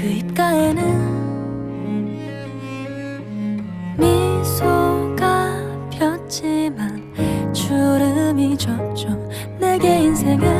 그 입가에는 미소가 폈지만 주름이 졌죠 내게 인생을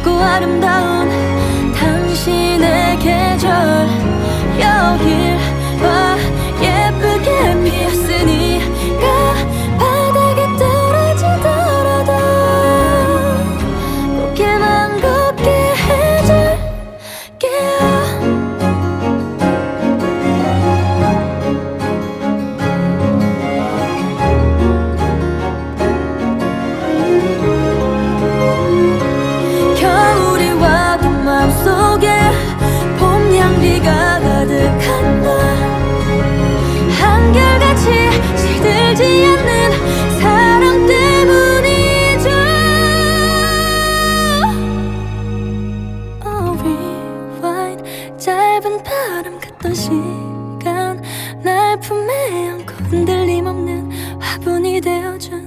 젊고 아름다운 당신의 계절 여길 봐. 예쁘게 피었으 어떤 시간 날 품에 안고 흔들림 없는 화분이 되어준